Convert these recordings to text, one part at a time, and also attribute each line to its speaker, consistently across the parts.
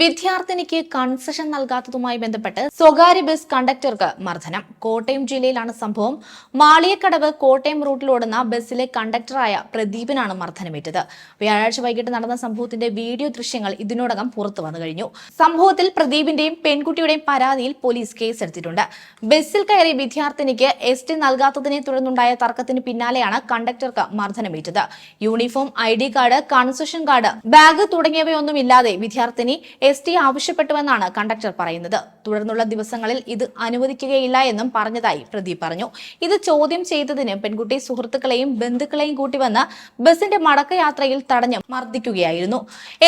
Speaker 1: വിദ്യാർത്ഥിനിക്ക് concession നൽകാത്തതുമായി ബന്ധപ്പെട്ട് സ്വകാര്യ bus കണ്ടക്ടർക്ക് മർദ്ദനം. കോട്ടയം ജില്ലയിലാണ് സംഭവം. മാളിയക്കടവ് കോട്ടയം റൂട്ടിലോടുന്ന ബസ്സിലെ കണ്ടക്ടറായ പ്രദീപിനാണ് മർദ്ദനമേറ്റത്. വ്യാഴാഴ്ച വൈകിട്ട് നടന്ന സംഭവത്തിന്റെ വീഡിയോ ദൃശ്യങ്ങൾ ഇതിനോടകം പുറത്തു വന്നു കഴിഞ്ഞു. സംഭവത്തിൽ പ്രദീപിന്റെയും പെൺകുട്ടിയുടെയും പരാതിയിൽ പോലീസ് കേസെടുത്തിട്ടുണ്ട്. ബസ്സിൽ കയറി വിദ്യാർത്ഥിനിക്ക് എസ് ടി നൽകാത്തതിനെ തുടർന്നുണ്ടായ തർക്കത്തിന് പിന്നാലെയാണ് കണ്ടക്ടർക്ക് മർദ്ദനമേറ്റത്. Uniform I D card concession card bag തുടങ്ങിയവയൊന്നുമില്ലാതെ വിദ്യാർത്ഥിനി എസ് ടി ആവശ്യപ്പെട്ടുവെന്നാണ് കണ്ടക്ടർ പറയുന്നത്. തുടർന്നുള്ള ദിവസങ്ങളിൽ ഇത് അനുവദിക്കുകയില്ല എന്നും പറഞ്ഞതായി പ്രദീപ് പറഞ്ഞു. ഇത് ചോദ്യം ചെയ്തതിന് പെൺകുട്ടി സുഹൃത്തുക്കളെയും ബന്ധുക്കളെയും കൂട്ടി വന്ന് ബസിന്റെ മടക്കയാത്രയിൽ തടഞ്ഞ് മർദ്ദിക്കുകയായിരുന്നു.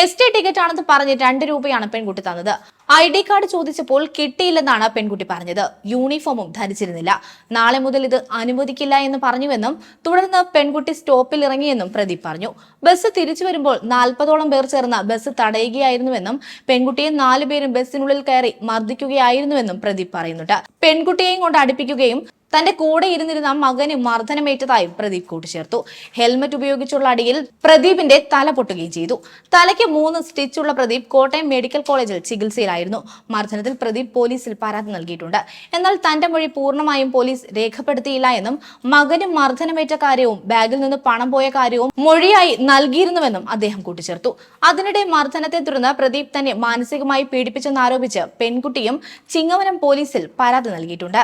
Speaker 1: എസ് ടി ടിക്കറ്റ് ആണെന്ന് പറഞ്ഞ് രണ്ട് രൂപയാണ് പെൺകുട്ടി തന്നത്. ഐ ഡി കാർഡ് ചോദിച്ചപ്പോൾ കിട്ടിയില്ലെന്നാണ് പെൺകുട്ടി പറഞ്ഞത്. യൂണിഫോമും ധരിച്ചിരുന്നില്ല. നാളെ മുതൽ ഇത് അനുവദിക്കില്ല എന്ന് പറഞ്ഞുവെന്നും തുടർന്ന് പെൺകുട്ടി സ്റ്റോപ്പിൽ ഇറങ്ങിയെന്നും പ്രദീപ് പറഞ്ഞു. ബസ് തിരിച്ചു വരുമ്പോൾ നാൽപ്പതോളം പേർ ചേർന്ന ബസ് തടയുകയായിരുന്നുവെന്നും പെൺകുട്ടിയെ നാലുപേരും ബസ്സിനുള്ളിൽ കയറി മർദ്ദിക്കുകയായിരുന്നുവെന്നും പ്രദീപ് പറയുന്നുണ്ട്. പെൺകുട്ടിയെയും കൊണ്ട് അടുപ്പിക്കുകയും തന്റെ കൂടെ ഇരുന്നിരുന്ന മകന് മർദ്ദനമേറ്റതായും പ്രദീപ് കൂട്ടിച്ചേർത്തു. ഹെൽമറ്റ് ഉപയോഗിച്ചുള്ള അടിയിൽ പ്രദീപിന്റെ തല പൊട്ടുകയും ചെയ്തു. തലയ്ക്ക് മൂന്ന് സ്റ്റിച്ചുള്ള പ്രദീപ് കോട്ടയം മെഡിക്കൽ കോളേജിൽ ചികിത്സയിലായിരുന്നു. മർദ്ദനത്തിൽ പ്രദീപ് പോലീസിൽ പരാതി നൽകിയിട്ടുണ്ട്. എന്നാൽ തന്റെ മൊഴി പൂർണമായും പോലീസ് രേഖപ്പെടുത്തിയില്ല എന്നും മകന് മർദ്ദനമേറ്റ കാര്യവും ബാഗിൽ നിന്ന് പണം പോയ കാര്യവും മൊഴിയായി നൽകിയിരുന്നുവെന്നും അദ്ദേഹം കൂട്ടിച്ചേർത്തു. അതിനിടെ മർദ്ദനത്തെ തുടർന്ന് പ്രദീപ് തന്നെ മാനസികമായി പീഡിപ്പിച്ചെന്നാരോപിച്ച് പെൺകുട്ടിയും ചിങ്ങവനം പോലീസിൽ പരാതി നൽകിയിട്ടുണ്ട്.